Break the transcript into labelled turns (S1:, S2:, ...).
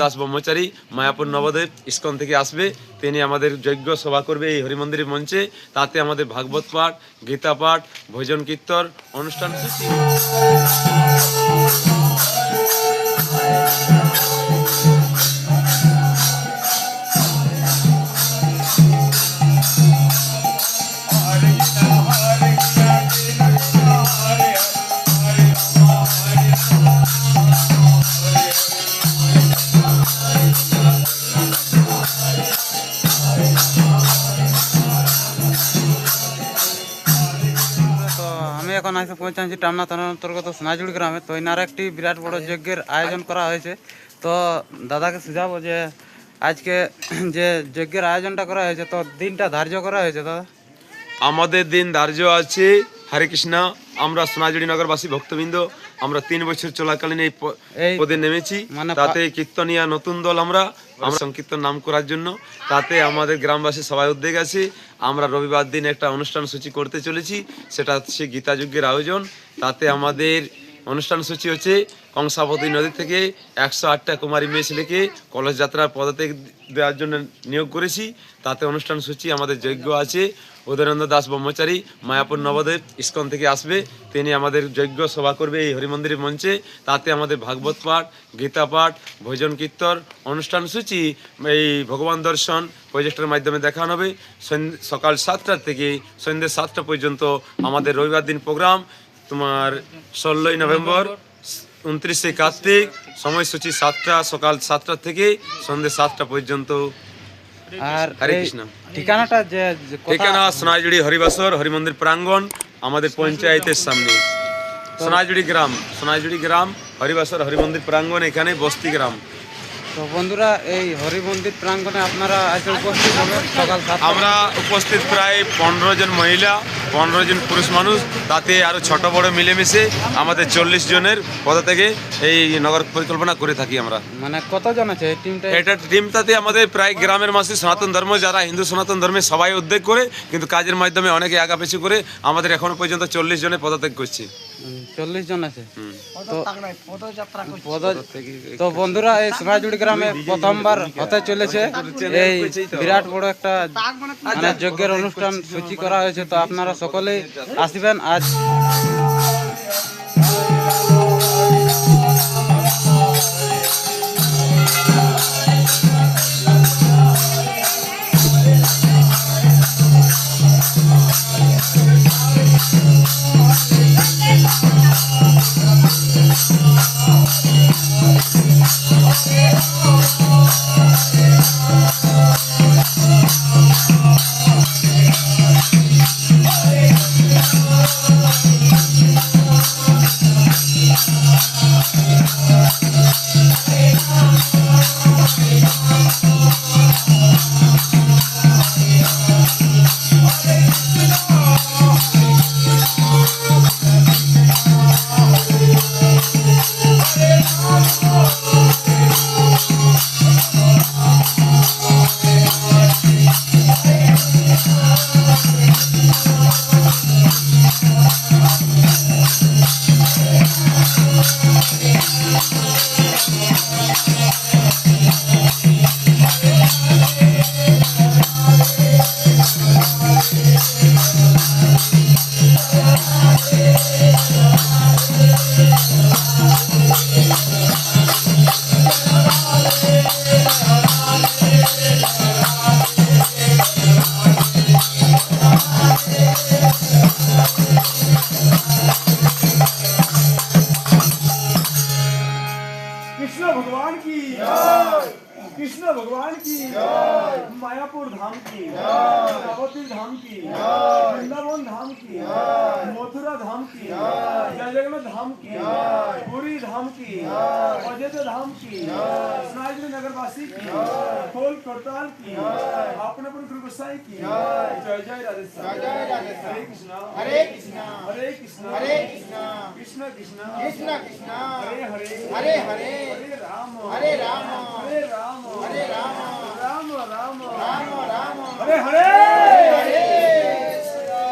S1: Das Brahmachari, Mayapur Nabadwip ISKCON থেকে আসবে। তিনি আমাদের যজ্ঞ সভা করবে এই হরিমন্দিরের মঞ্চে। তাতে আমাদের ভাগবত পাঠ, গীতা পাঠ, ভজন কীর্তন, অনুষ্ঠান
S2: এখন এসে পৌঁছাচ্ছি টামনা থানার অন্তর্গত সোনাঝুড়ি গ্রামে তো এনার একটি বিরাট বড় যজ্ঞের আয়োজন করা হয়েছে। তো দাদাকে সুঝাবো যে আজকে যে যজ্ঞের আয়োজনটা করা হয়েছে, তো দিনটা ধার্য করা হয়েছে দাদা?
S1: আমাদের দিন ধার্য আছে। হরে কৃষ্ণ আমরা সোনাঝুড়ি নগরবাসী ভক্তবৃন্দ আমরা তিন বছর চলাকালীন এই পদে নেমেছি।
S2: মানে
S1: তাতে কীর্তনিয়া নতুন দল আমরা আমরা সংকীর্তন নাম করার জন্য। তাতে আমাদের গ্রামবাসী সবাই উদ্যোগ আছে। আমরা রবিবার দিন একটা অনুষ্ঠান সূচি করতে চলেছি সেটা হচ্ছে গীতাযজ্ঞের আয়োজন। তাতে আমাদের অনুষ্ঠান সূচি হচ্ছে কংসাবতী নদী থেকে একশো আটটা কুমারী মেয়ে ছেলেকে কলস যাত্রার পদত্যাগ দেওয়ার জন্য নিয়োগ করেছি। তাতে অনুষ্ঠান সূচি আমাদের যজ্ঞ আছে। উদয়নন্দ দাস ব্রহ্মচারী, মায়াপুর নবদেব ইস্কন থেকে আসবে। তিনি আমাদের যজ্ঞ সভা করবে এই হরিমন্দিরের মঞ্চে। তাতে আমাদের ভাগবত পাঠ, গীতা পাঠ, ভজন কীর্তন, অনুষ্ঠান সূচি এই ভগবান দর্শন প্রজেক্টের মাধ্যমে দেখানো হবে। সকাল সাতটা থেকে সন্ধ্যে সাতটা পর্যন্ত আমাদের রবিবার দিন প্রোগ্রাম। তোমার ষোলোই নভেম্বর উনত্রিশে কার্তিক সময়সূচি সাতটা সকাল সাতটা থেকে সন্ধ্যে সাতটা পর্যন্ত।
S2: আর
S1: হরে কৃষ্ণ।
S2: ঠিকানাটা যে
S1: ঠিকানা সোনাঝুড়ি হরিবাসর হরিমন্দির প্রাঙ্গণ আমাদের পঞ্চায়েতের সামনে। সোনাঝুড়ি গ্রাম সোনাঝুড়ি গ্রাম হরিবাসর হরিমন্দির প্রাঙ্গণ এখানে বস্তি গ্রাম।
S2: তো বন্ধুরা এই হরি মন্দির প্রাঙ্গণে আপনারা আজকে উপস্থিত হবে সকাল
S1: আমরা উপস্থিত প্রায় পনেরো জন মহিলা পনেরো জন পুরুষ মানুষ তাতে আরও ছোট বড় মিলেমিশে আমাদের চল্লিশ জনের পদা থেকে এই নগর পরিকল্পনা করে থাকি আমরা।
S2: মানে কতজন আছে এই টিমটা
S1: এটা টিমটাতে আমাদের প্রায় গ্রামের মাসে সনাতন ধর্ম যারা হিন্দু সনাতন ধর্মে সবাই উদ্যোগ করে কিন্তু কাজের মাধ্যমে অনেকে আগাপিছু করে আমাদের এখনও পর্যন্ত চল্লিশ জনের পদত্যাগ করছি।
S2: চল্লিশ জন আছে? তো বন্ধুরা এই সোনাঝুড়ি গ্রামে প্রথমবার হতে চলেছে। এই বিরাট বড় একটা মানে যজ্ঞের অনুষ্ঠান সূচি করা হয়েছে তো আপনারা সকলেই আসবেন আজ।
S3: Yeah. कृष्ण भगवान की। मायापुर धाम की। नवती धाम की। वृंदावन धाम की। मथुरा धाम की। जयजगन्नाथ धाम की। पुरी धाम की। अयोध्या धाम की। स्नायु नगरवासी की। खोल करताल की। अपने अपने गुरु गोसाई की जय जय जय हरे कृष्णा। हरे कृष्णा। हरे कृष्णा। हरे कृष्णा। कृष्ण कृष्ण। कृष्ण कृष्ण। हरे हरे। हरे हरे। हरे राम। हरे राम। हरे हरे